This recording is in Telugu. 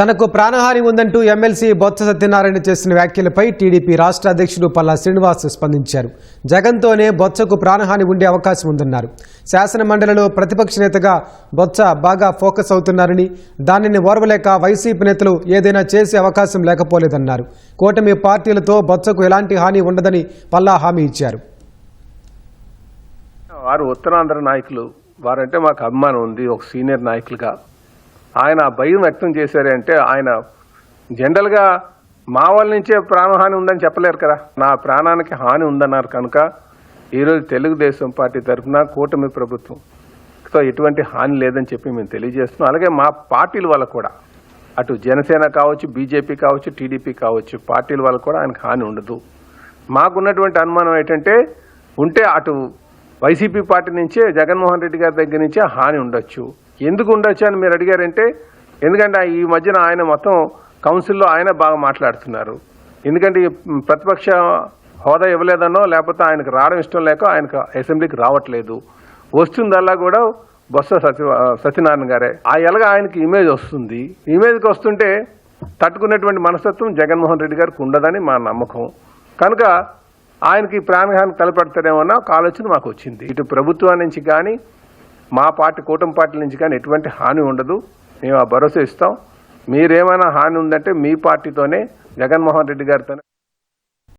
తనకు ప్రాణహాని ఉందంటూ ఎమ్మెల్సీ బొత్స సత్యనారాయణ చేసిన వ్యాఖ్యలపై టీడీపీ రాష్ట్ర అధ్యక్షుడు పల్లా శ్రీనివాస్ స్పందించారు. జగన్తోనే బొత్సకు ప్రాణహాని ఉండే అవకాశం ఉందన్నారు. శాసన మండలిలో ప్రతిపక్ష నేతగా బొత్స బాగా ఫోకస్ అవుతున్నారని దానిని ఓర్వలేక వైసీపీ నేతలు ఏదైనా చేసే అవకాశం లేకపోలేదన్నారు. కూటమి పార్టీలతో బొత్సకు ఎలాంటి హాని ఉండదని పల్లా హామీ ఇచ్చారు. వారు ఉత్తరాంధ్ర నాయకులు. వారంటే మాకు అభిమానం ఉంది. ఒక సీనియర్ నాయకులుగా. ఆయన భయం వ్యక్తం చేశారు అంటే ఆయన జనరల్గా మా వాళ్ళ నుంచే ప్రాణహాని ఉందని చెప్పలేరు కదా. నా ప్రాణానికి హాని ఉందన్నారు కనుక ఈరోజు తెలుగుదేశం పార్టీ తరఫున కూటమి ప్రభుత్వంతో ఎటువంటి హాని లేదని చెప్పి మేము తెలియజేస్తున్నాం. అలాగే మా పార్టీల వల్ల కూడా. అటు జనసేన కావచ్చు బీజేపీ కావచ్చు టీడీపీ కావచ్చు పార్టీల వల్ల కూడా ఆయనకు హాని ఉండదు. మాకున్నటువంటి అనుమానం ఏంటంటే ఉంటే అటు వైసీపీ పార్టీ నుంచే జగన్మోహన్ రెడ్డి గారి దగ్గర నుంచే హాని ఉండొచ్చు. ఎందుకు ఉండొచ్చు అని మీరు అడిగారంటే ఎందుకంటే ఈ మధ్యన ఆయన మొత్తం కౌన్సిల్లో ఆయన బాగా మాట్లాడుతున్నారు. ఎందుకంటే ఈ ప్రతిపక్ష హోదా ఇవ్వలేదనో లేకపోతే ఆయనకు రావడం ఇష్టం లేక ఆయనకు అసెంబ్లీకి రావట్లేదు. వస్తుందల్లా కూడా బొత్స సత్య సత్యనారాయణ గారే. ఆ ఎలాగ ఆయనకి ఇమేజ్ వస్తుంది. ఇమేజ్కి వస్తుంటే తట్టుకునేటువంటి మనస్తత్వం జగన్మోహన్ రెడ్డి గారికి ఉండదని మా నమ్మకం. కనుక ఆయనకి ప్రాణహాని తలపెడతారేమో అన్న ఒక ఆలోచన మాకు వచ్చింది. ఇటు ప్రభుత్వం నుంచి కానీ మా పార్టీ కూటమి పార్టీ నుంచి కానీ ఎటువంటి హాని ఉండదు. మేము ఆ భరోసా ఇస్తాం. మీరేమైనా హాని ఉందంటే మీ పార్టీతోనే జగన్మోహన్ రెడ్డి గారితోనే